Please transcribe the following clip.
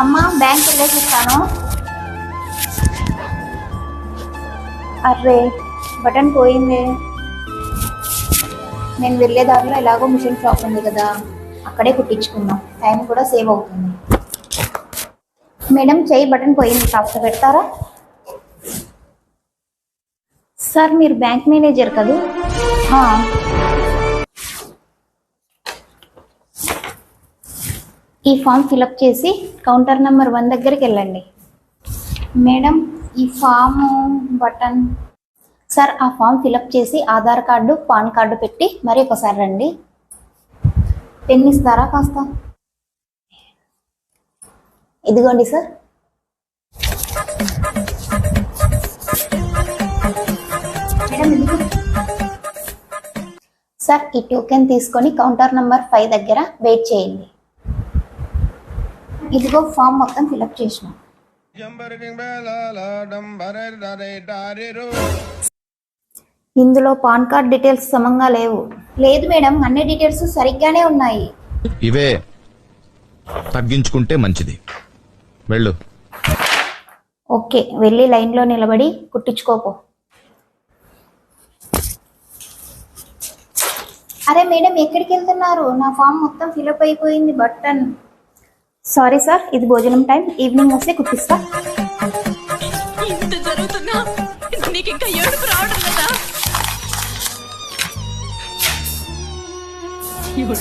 అమ్మా బ్యాంక్ వెళ్ళేసి ఇస్తాను అర్రే బటన్ పోయింది. నేను వెళ్ళే దారిలో ఎలాగో మిషన్ షాప్ ఉంది కదా అక్కడే కుట్టించుకుందాం. టైం కూడా సేవ్ అవుతుంది. మేడం చేయి బటన్ పోయింది. కాస్త పెడతారా? సార్ మీరు బ్యాంక్ మేనేజర్ కదా? ఈ ఫామ్ ఫిలప్ చేసి కౌంటర్ నెంబర్ వన్ దగ్గరికి వెళ్ళండి. మేడం ఈ ఫామ్ బటన్. సార్ ఆ ఫామ్ ఫిలప్ చేసి ఆధార్ కార్డు పాన్ కార్డు పెట్టి మరి ఒకసారి రండి. పెన్ ఇస్తారా కాస్త? ఇదిగోండి సార్. మేడం సార్ ఈ టోకెన్ తీసుకొని కౌంటర్ నెంబర్ ఫైవ్ దగ్గర వెయిట్ చేయండి. ఇదిగో ఫామ్ మొత్తం ఫిలప్ చేసిన. ఇందులో పాన్ కార్డ్ డీటెయిల్స్ సమంగా లేవు. లేదు మేడం అన్ని డీటెయిల్స్ సరిగ్గానే ఉన్నాయి. ఇవే. తగ్గించుకుంటే మంచిది. వెళ్ళు. ఓకే వెళ్ళి లైన్లో నిలబడి కుట్టించుకోపో. అరే మేడం ఎక్కడికి వెళ్తున్నారు నా ఫామ్ మొత్తం ఫిలప్ అయిపోయింది బటన్. సారీ సార్ ఇది భోజనం టైం. ఈవినింగ్ వస్తే కుట్టిస్తా. నీకు